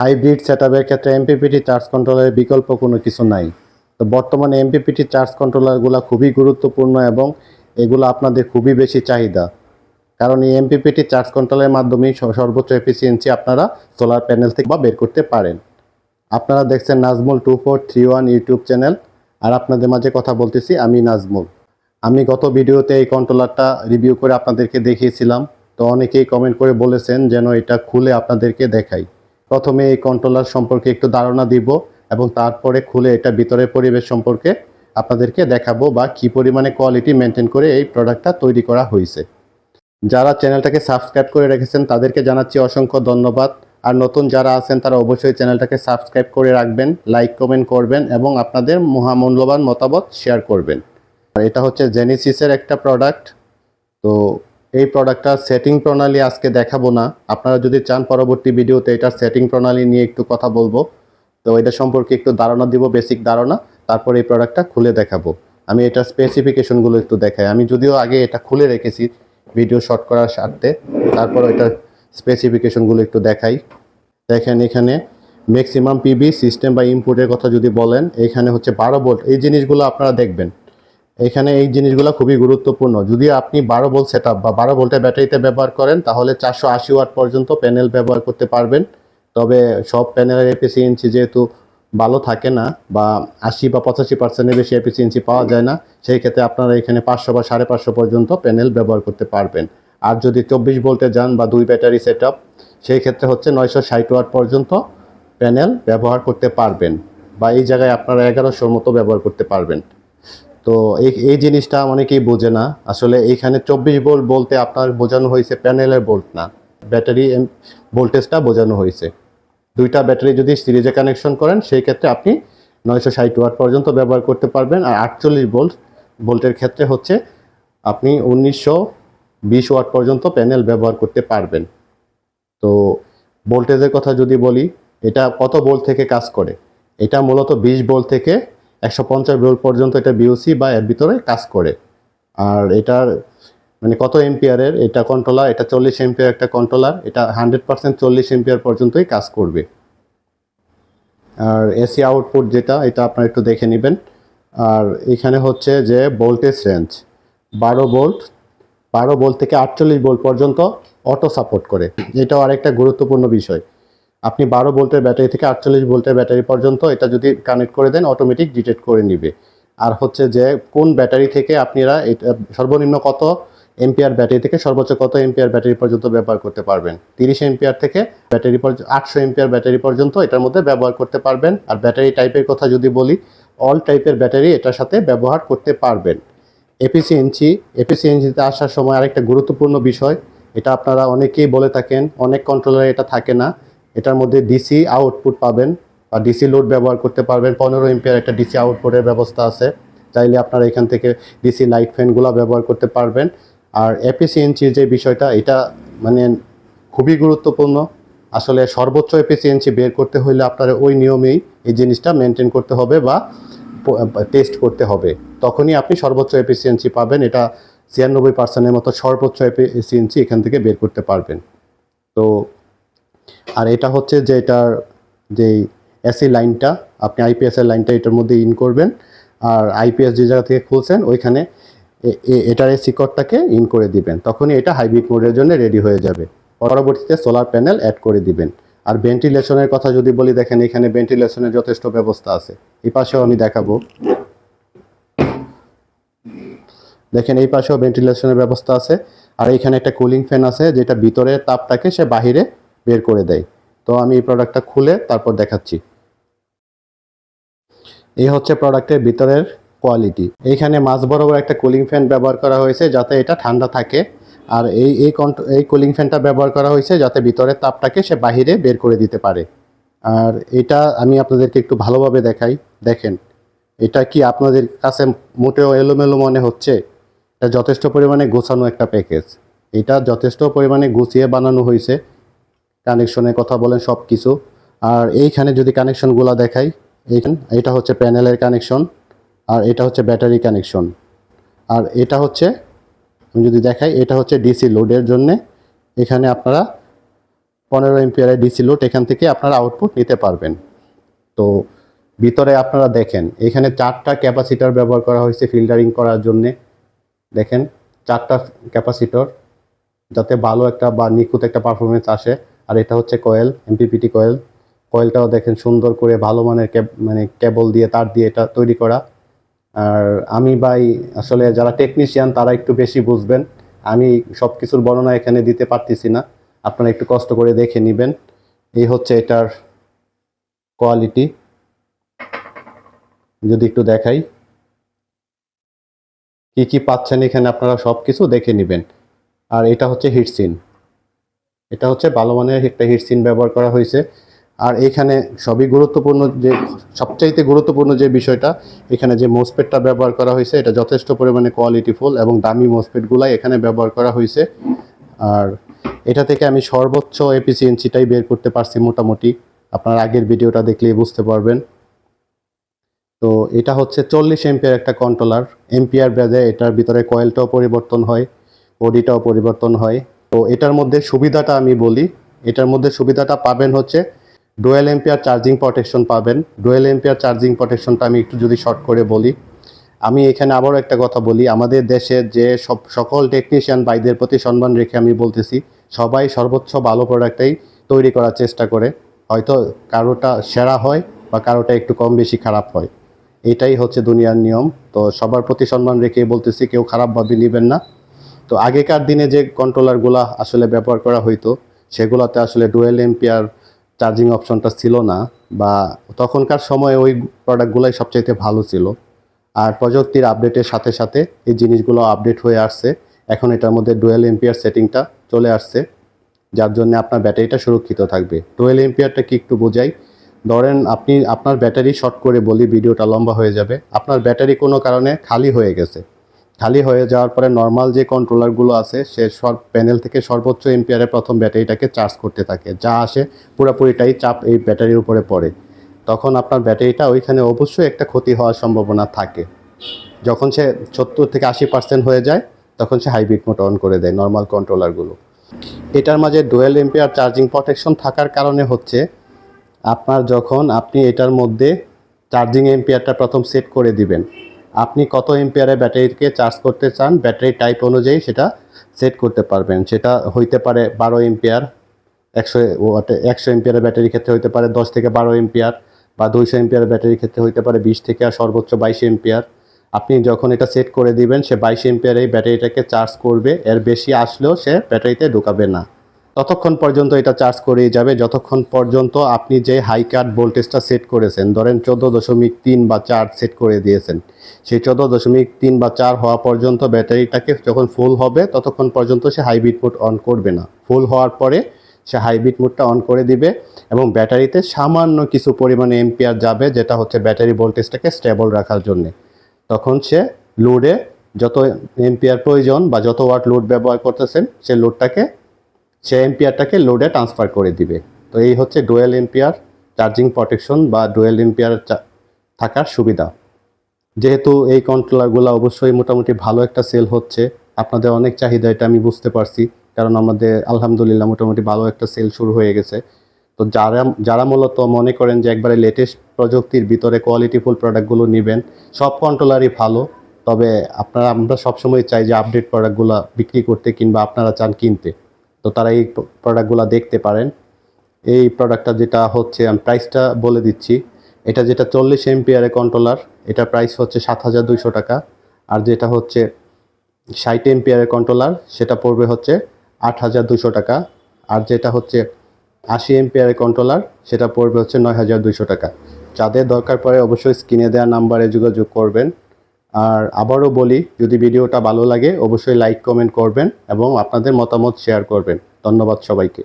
Hybrid সেটআপের ক্ষেত্রে MPPT charge কন্ট্রোলারের বিকল্প কোনো কিছু নাই। তো বর্তমানে এমপিপিটি চার্জ কন্ট্রোলারগুলো খুবই গুরুত্বপূর্ণ এবং এগুলো আপনাদের খুবই বেশি চাহিদা। কারণ এই এমপিপিটি চার্জ কন্ট্রোলের মাধ্যমেই সর্বোচ্চ এফিসিয়েন্সি আপনারা সোলার প্যানেল থেকে বা বের করতে পারেন। আপনারা দেখছেন Nazmul two four three one YouTube channel. আর আপনাদের মাঝে কথা বলতেছি আমি নাজমুল। আমি গত ভিডিওতে এই কন্ট্রোলারটা রিভিউ করে আপনাদেরকে দেখিয়েছিলাম। তো অনেকেই কমেন্ট করে বলেছেন যেন এটা খুলে আপনাদেরকে দেখাই। প্রথমে এই কন্ট্রোলার সম্পর্কে একটু ধারণা দিব এবং তারপরে খুলে এটা ভিতরের পরিবেশ সম্পর্কে আপনাদেরকে দেখাবো বা কী পরিমাণে কোয়ালিটি মেনটেন করে এই প্রোডাক্টটা তৈরি করা হয়েছে। যারা চ্যানেলটাকে সাবস্ক্রাইব করে রেখেছেন, তাদেরকে জানাচ্ছি অসংখ্য ধন্যবাদ। আর নতুন যারা আছেন, তারা অবশ্যই চ্যানেলটাকে সাবস্ক্রাইব করে রাখবেন লাইক কমেন্ট করবেন এবং আপনাদের মহামূল্যবান মতামত শেয়ার করবেন। আর এটা হচ্ছে জেনেসিসের একটা প্রোডাক্ট তো এই প্রোডাক্টটার সেটিং প্রণালী আজকে দেখাবো না। আপনারা যদি চান পরবর্তী ভিডিওতে এটার সেটিং প্রণালী নিয়ে একটু কথা বলব, তো এটা সম্পর্কে একটু ধারণা দিব বেসিক ধারণা। তারপর এই প্রোডাক্টটা খুলে দেখাবো। আমি এটার স্পেসিফিকেশনগুলো একটু দেখাই। আমি যদিও আগে এটা খুলে রেখেছি ভিডিও শর্ট করার স্বার্থে, তারপর এটার স্পেসিফিকেশনগুলো একটু দেখাই। দেখেন এখানে ম্যাক্সিমাম পিবি সিস্টেম বা ইনপুটের কথা যদি বলেন, এখানে হচ্ছে বারো ভোল্ট এই জিনিসগুলো আপনারা দেখবেন। এখানে এই জিনিসগুলো খুবই গুরুত্বপূর্ণ। যদি আপনি বারো ভোল্ট সেট বা বারো ভোল্টের ব্যাটারিতে ব্যবহার করেন, তাহলে চারশো আশি ওয়াট পর্যন্ত প্যানেল ব্যবহার করতে পারবেন। তবে সব প্যানেলের এফিসিয়েন্সি যেহেতু ভালো থাকে না, বা আশি বা পঁচাশি পার্সেন্টের বেশি এফিসিয়েন্সি পাওয়া যায় না, সেই ক্ষেত্রে আপনারা এখানে পাঁচশো বা সাড়ে পাঁচশো পর্যন্ত প্যানেল ব্যবহার করতে পারবেন। আর যদি চব্বিশ ভোল্টে যান বা দুই ব্যাটারি সেট সেই ক্ষেত্রে হচ্ছে নয়শো ষাট ওয়াট পর্যন্ত প্যানেল ব্যবহার করতে পারবেন, বা এই জায়গায় আপনারা এগারোশোর মতো ব্যবহার করতে পারবেন। তো এই এই জিনিসটা অনেকেই বোঝে না। আসলে এইখানে চব্বিশ ভোল্ট বলতে আপনার বোঝানো হয়েছে প্যানেলের ভোল্ট না। ব্যাটারি ভোল্টেজটা বোঝানো হয়েছে। দুইটা ব্যাটারি যদি সিরিজে কানেকশন করেন, সেই ক্ষেত্রে আপনি নয়শো ষাট ওয়াট পর্যন্ত ব্যবহার করতে পারবেন। আর আটচল্লিশ ভোল্ট, ভোল্টের ক্ষেত্রে হচ্ছে আপনি উনিশশো বিশ ওয়াট পর্যন্ত প্যানেল ব্যবহার করতে পারবেন। তো ভোল্টেজের কথা যদি বলি, এটা কত ভোল্ট থেকে কাজ করে? এটা মূলত বিশ ভোল্ট থেকে একশো পঞ্চাশ ভোল্ট পর্যন্ত এটা বিওসি বা এর ভিতরে কাজ করে। আর এটার মানে কত এম্পিয়ারের এটা কন্ট্রোলার এটা চল্লিশ এম্পিয়ার একটা কন্ট্রোলার এটা হান্ড্রেড পার্সেন্ট চল্লিশ এম্পিয়ার পর্যন্তই কাজ করবে। আর এসি আউটপুট যেটা, এটা আপনারা একটু দেখে নেবেন। আর এখানে হচ্ছে যে ভোল্টেজ রেঞ্জ বারো ভোল্ট বারো ভোল্ট থেকে আটচল্লিশ ভোল্ট পর্যন্ত অটো সাপোর্ট করে। এটাও আরেকটা গুরুত্বপূর্ণ বিষয়। আপনি বারো ভোল্টের ব্যাটারি থেকে আটচল্লিশ ভোল্টের ব্যাটারি পর্যন্ত এটা যদি কানেক্ট করে দেন অটোমেটিক ডিটেক্ট করে নিবে। আর হচ্ছে যে, কোন ব্যাটারি থেকে আপনারা এটা সর্বনিম্ন কত এম্পিয়ার ব্যাটারি থেকে সর্বোচ্চ কত এম্পিয়ার ব্যাটারি পর্যন্ত ব্যবহার করতে পারবেন? তিরিশ এমপিআর থেকে ব্যাটারি আটশো এমপিআর ব্যাটারি পর্যন্ত এটার মধ্যে ব্যবহার করতে পারবেন। আর ব্যাটারি টাইপের কথা যদি বলি অল টাইপের ব্যাটারি এটার সাথে ব্যবহার করতে পারবেন। এফিসিয়েন্সি এফিসিয়েন্সিতে আসার সময় আরেকটা গুরুত্বপূর্ণ বিষয়, এটা আপনারা অনেকেই বলে থাকেন, অনেক কন্ট্রোলারে এটা থাকে না। এটার মধ্যে ডিসি আউটপুট পাবেন বা ডিসি লোড ব্যবহার করতে পারবেন। পনেরো এম্পিয়ার একটা ডিসি আউটপুটের ব্যবস্থা আছে। চাইলে আপনারা এখান থেকে ডিসি লাইট ফ্যানগুলো ব্যবহার করতে পারবেন। আর এফিসিয়েন্সির যে বিষয়টা, এটা মানে খুবই গুরুত্বপূর্ণ। আসলে সর্বোচ্চ এফিসিয়েন্সি বের করতে হলে আপনার ওই নিয়মেই এই জিনিসটা মেনটেন করতে হবে বা টেস্ট করতে হবে। তখনই আপনি সর্বোচ্চ এফিসিয়েন্সি পাবেন। এটা ছিয়ানব্বই পার্সেন্টের মতো সর্বোচ্চ এফিসিয়েন্সি এখান থেকে বের করতে পারবেন। তো আর এটা হচ্ছে যে এটার যে এসি লাইনটা, আপনি আইপিএস এর লাইনটা এটার মধ্যে ইন করবেন, আর আইপিএস যে জায়গা থেকে খুলছেন, ওইখানে এটার এসি কোডটাকে ইন করে দিবেন। তখনই এটা হাইব্রিড মোডের জন্য রেডি হয়ে যাবে। পরবর্তীতে সোলার প্যানেল অ্যাড করে দিবেন। আর ভেন্টিলেশনের কথা যদি বলি, দেখেন এখানে ভেন্টিলেশনের যথেষ্ট ব্যবস্থা আছে। এই পাশেও আমি দেখাবো। দেখেন এই পাশেও ভেন্টিলেশনের ব্যবস্থা আছে। আর এখানে একটা কুলিং ফ্যান আছে, যেটা ভিতরের তাপটাকে সে বাহিরে বের করে দেয়। তো আমি এই প্রোডাক্টটা খুলে তারপর দেখাচ্ছি। এই হচ্ছে প্রোডাক্টের ভিতরের কোয়ালিটি এইখানে মাঝ বরাবর একটা কুলিং ফ্যান ব্যবহার করা হয়েছে যাতে এটা ঠান্ডা থাকে। আর এই এই এই কুলিং ফ্যানটা ব্যবহার করা হয়েছে যাতে ভিতরের তাপটাকে সে বাহিরে বের করে দিতে পারে। আর এটা আমি আপনাদেরকে একটু ভালোভাবে দেখাই। দেখেন, এটা কি আপনাদের কাছে মোটেও এলোমেলো মনে হচ্ছে? এটা যথেষ্ট পরিমাণে গোছানো একটা প্যাকেজ। এটা যথেষ্ট পরিমাণে গুছিয়ে বানানো হয়েছে। কানেকশনের কথা বলেন সব কিছু আর এইখানে যদি কানেকশনগুলো দেখাই, এইখান, এটা হচ্ছে প্যানেলের কানেকশন আর এটা হচ্ছে ব্যাটারি কানেকশন আর এটা হচ্ছে, আমি যদি দেখাই, এটা হচ্ছে ডিসি লোডের জন্যে। এখানে আপনারা পনেরো এমপিয়ারের ডিসি লোড এখান থেকে আপনারা আউটপুট নিতে পারবেন। তো ভিতরে আপনারা দেখেন, এখানে চারটা ক্যাপাসিটার ব্যবহার করা হয়েছে ফিল্টারিং করার জন্যে। দেখেন, চারটা ক্যাপাসিটর যাতে ভালো একটা বা নিখুঁত একটা পারফরমেন্স আসে। আর এটা হচ্ছে কয়েল এমপিপিটি কয়েল। কয়েলটাও দেখেন সুন্দর করে ভালো মানের মানে কেবল দিয়ে, তার দিয়ে এটা তৈরি করা। আর আমি ভাই, আসলে যারা টেকনিশিয়ান তারা একটু বেশি বুঝবেন। আমি সব কিছুর বর্ণনা এখানে দিতে পারতেছি না। আপনারা একটু কষ্ট করে দেখে নেবেন। এই হচ্ছে এটার কোয়ালিটি যদি একটু দেখাই। কি কি পাচ্ছেন এখানে আপনারা সব কিছু দেখে নেবেন। আর এটা হচ্ছে হিটসিন এটা হচ্ছে ভালো মানের একটা হিটসিন ব্যবহার করা হয়েছে। আর এখানে সবই গুরুত্বপূর্ণ যে, সবচাইতে গুরুত্বপূর্ণ যে বিষয়টা, এখানে যে মোসপেটটা ব্যবহার করা হয়েছে, এটা যথেষ্ট পরিমাণে কোয়ালিটিফুল এবং দামি মোসপেটগুলাই এখানে ব্যবহার করা হয়েছে। আর এটা থেকে আমি সর্বোচ্চ এফিসিয়েন্সিটাই বের করতে পারছি মোটামুটি। আপনার আগের ভিডিওটা দেখলেই বুঝতে পারবেন। তো এটা হচ্ছে চল্লিশ এমপিয়ার একটা কন্ট্রোলার এমপিয়ার ব্যাজে এটার ভিতরে কয়েলটাও পরিবর্তন হয় বডিটাও পরিবর্তন হয়। তো এটার মধ্যে সুবিধাটা আমি বলি। এটার মধ্যে সুবিধাটা পাবেন হচ্ছে ডুয়েল এম্পিয়ার চার্জিং প্রোটেকশন পাবেন। ডুয়েল এম্পিয়ার চার্জিং প্রোটেকশনটা আমি একটু যদি শর্ট করে বলি, আমি এখানে আবারও একটা কথা বলি, আমাদের দেশে যে সব সকল টেকনিশিয়ান ভাইদের প্রতি সম্মান রেখে আমি বলতেছি, সবাই সর্বোচ্চ ভালো প্রোডাক্টটাই তৈরি করার চেষ্টা করে। হয়তো কারোটা সেরা হয় বা কারোটা একটু কম বেশি খারাপ হয়। এটাই হচ্ছে দুনিয়ার নিয়ম। তো সবার প্রতি সম্মান রেখে বলতেছি, কেউ খারাপভাবে নেবেন না। তো আগেকার দিনে যে কন্ট্রোলারগুলো আসলে ব্যবহার করা হইতো, সেগুলোতে আসলে ডুয়েল এম্পিয়ার চার্জিং অপশনটা ছিল না বা তখনকার সময়ে ওই প্রোডাক্টগুলোই সবচাইতে ভালো ছিল। আর প্রযুক্তির আপডেটের সাথে সাথে এই জিনিসগুলো আপডেট হয়ে আসছে। এখন এটার মধ্যে ডুয়েল এম্পিয়ার সেটিংটা চলে আসছে, যার জন্য আপনার ব্যাটারিটা সুরক্ষিত থাকবে। ডুয়েল এম্পিয়ারটা কি একটু বোঝাই। ধরেন আপনি, আপনার ব্যাটারি শর্ট করে বলি, ভিডিওটা লম্বা হয়ে যাবে। আপনার ব্যাটারি কোনো কারণে খালি হয়ে গেছে। খালি হয়ে যাওয়ার পরে নর্মাল যে কন্ট্রোলারগুলো আছে, সে সব প্যানেল থেকে সর্বোচ্চ এম্পিয়ারে প্রথম ব্যাটারিটাকে চার্জ করতে থাকে। যা আসে পুরোপুরিটাই চাপ এই ব্যাটারির উপরে পড়ে। তখন আপনার ব্যাটারিটা ওইখানে অবশ্যই একটা ক্ষতি হওয়ার সম্ভাবনা থাকে। যখন সে সত্তর থেকে আশি পার্সেন্ট হয়ে যায়, তখন সে হাইব্রিড মোড অন করে দেয় নর্মাল কন্ট্রোলারগুলো এটার মাঝে ডুয়েল এম্পিয়ার চার্জিং প্রোটেকশন থাকার কারণে হচ্ছে, আপনার যখন আপনি এটার মধ্যে চার্জিং এম্পিয়ারটা প্রথম সেট করে দিবেন আপনি কত এম্পিয়ারে ব্যাটারিকে চার্জ করতে চান ব্যাটারি টাইপ অনুযায়ী সেটা সেট করতে পারবেন। সেটা হইতে পারে বারো এম্পিয়ার একশো একশো এম্পিয়ারের ব্যাটারির ক্ষেত্রে হইতে পারে দশ থেকে বারো এম্পিয়ার বা দুইশো এম্পিয়ারের ব্যাটারির ক্ষেত্রে হইতে পারে বিশ থেকে আর সর্বোচ্চ বাইশ এম্পিয়ার আপনি যখন এটা সেট করে দিবেন, সে বাইশ এম্পিয়ারে ব্যাটারিটাকে চার্জ করবে। এর বেশি আসলেও সে ব্যাটারিতে ঢুকাবে না। ততক্ষণ পর্যন্ত এটা চার্জ করেই যাবে। যতক্ষণ পর্যন্ত আপনি যে হাই কাট ভোল্টেজটা সেট করেছেন, ধরেন চোদ্দ দশমিক তিন বা চার সেট করে দিয়েছেন, সেই চোদ্দ দশমিক তিন বা চার হওয়া পর্যন্ত ব্যাটারিটাকে যখন ফুল হবে, ততক্ষণ পর্যন্ত সে হাইব্রিড মোড অন করবে না। ফুল হওয়ার পরে সে হাইব্রিড মোডটা অন করে দিবে এবং ব্যাটারিতে সামান্য কিছু পরিমাণে এম্পিয়ার যাবে, যেটা হচ্ছে ব্যাটারি ভোল্টেজটাকে স্টেবল রাখার জন্য। তখন সে লোডে যত এম্পিয়ার প্রয়োজন বা যত ওয়াট লোড ব্যবহার করতেছেন, সে লোডটাকে সে এম্পিয়ারটাকে লোডে ট্রান্সফার করে দিবে। তো এই হচ্ছে ডুয়েল এম্পিয়ার চার্জিং প্রোটেকশন বা ডুয়েল এম্পিয়ার থাকার সুবিধা। যেহেতু এই কন্ট্রোলারগুলো অবশ্যই মোটামুটি ভালো একটা সেল হচ্ছে, আপনাদের অনেক চাহিদা, এটা আমি বুঝতে পারছি। কারণ আমাদের, আলহামদুলিল্লাহ, মোটামুটি ভালো একটা সেল শুরু হয়ে গেছে। তো যারা যারা মূলত মনে করেন যে একবারে লেটেস্ট প্রযুক্তির ভিতরে কোয়ালিটিফুল প্রোডাক্টগুলো নেবেন, সব কন্ট্রোলারই ভালো। তবে আপনারা, আমরা সবসময় চাই যে আপডেট প্রোডাক্টগুলো বিক্রি করতে কিংবা আপনারা চান কিনতে। তো তারা এই প্রোডাক্টগুলো দেখতে পারেন। এই প্রোডাক্টটা যেটা হচ্ছে, আমি প্রাইসটা বলে দিচ্ছি। এটা যেটা চল্লিশ এমপিয়ারের কন্ট্রোলার এটা প্রাইস হচ্ছে সাত হাজার দুইশো টাকা। আর যেটা হচ্ছে ষাট এমপিয়ারের কন্ট্রোলার সেটা পড়বে হচ্ছে আট হাজার দুশো টাকা। আর যেটা হচ্ছে আশি এমপিয়ারের কন্ট্রোলার সেটা পড়বে হচ্ছে নয় হাজার দুইশো টাকা। যাদের দরকার পড়ে অবশ্যই স্ক্রিনে দেওয়া নাম্বারে যোগাযোগ করবেন। আর আবারও বলি, যদি ভিডিওটা ভালো লাগে, অবশ্যই লাইক কমেন্ট করবেন এবং আপনাদের মতামত শেয়ার করবেন। ধন্যবাদ সবাইকে।